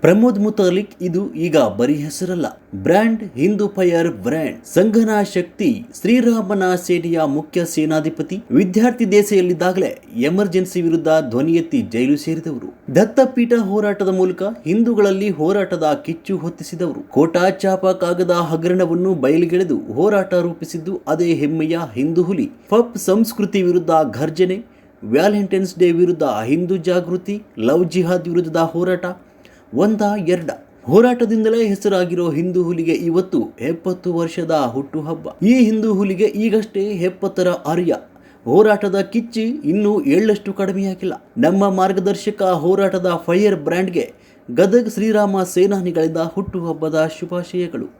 ಪ್ರಮೋದ್ ಮುತಾಲಿಕ್ ಇದು ಈಗ ಬರೀ ಹೆಸರಲ್ಲ. Brand Hindu fire brand. ಸಂಘನಾ ಶಕ್ತಿ, ಶ್ರೀರಾಮನ ಸೇನೆಯ ಮುಖ್ಯ ಸೇನಾಧಿಪತಿ. ವಿದ್ಯಾರ್ಥಿ ದೇಸೆಯಲ್ಲಿದ್ದಾಗಲೇ ಎಮರ್ಜೆನ್ಸಿ ವಿರುದ್ಧ ಧ್ವನಿ ಎತ್ತಿ ಜೈಲು ಸೇರಿದವರು. ದತ್ತಪೀಠ ಹೋರಾಟದ ಮೂಲಕ ಹಿಂದೂಗಳಲ್ಲಿ ಹೋರಾಟದ ಕಿಚ್ಚು ಹೊತ್ತಿಸಿದವರು. ಕೋಟಾ ಚಾಪ ಕಾಗದ ಹಗರಣವನ್ನು ಬಯಲಿಗೆಳೆದು ಹೋರಾಟ ರೂಪಿಸಿದ್ದು ಅದೇ ಹೆಮ್ಮೆಯ ಹಿಂದೂ ಹುಲಿ. ಪಪ್ ಸಂಸ್ಕೃತಿ ವಿರುದ್ಧ ಘರ್ಜನೆ, ವ್ಯಾಲೆಂಟೈನ್ಸ್ ಡೇ ವಿರುದ್ಧ ಹಿಂದೂ ಜಾಗೃತಿ, ಲವ್ ಜಿಹಾದ್ ವಿರುದ್ಧದ ಹೋರಾಟ ಒಂದ ಎರಡ. ಹೋರಾಟದಿಂದಲೇ ಹೆಸರಾಗಿರೋ ಹಿಂದೂ ಹುಲಿಗೆ ಇವತ್ತು ಎಪ್ಪತ್ತು ವರ್ಷದ ಹುಟ್ಟುಹಬ್ಬ. ಈ ಹಿಂದೂ ಹುಲಿಗೆ ಈಗಷ್ಟೇ ಎಪ್ಪತ್ತರ ಅರ್ಯ ಹೋರಾಟದ ಕಿಚ್ಚಿ ಇನ್ನೂ ಏಳಷ್ಟು ಕಡಿಮೆಯಾಗಿಲ್ಲ. ನಮ್ಮ ಮಾರ್ಗದರ್ಶಕ ಹೋರಾಟದ ಫೈಯರ್ ಬ್ರ್ಯಾಂಡ್ಗೆ ಗದಗ್ ಶ್ರೀರಾಮ ಸೇನಾನಿಗಳಿಂದ ಹುಟ್ಟುಹಬ್ಬದ ಶುಭಾಶಯಗಳು.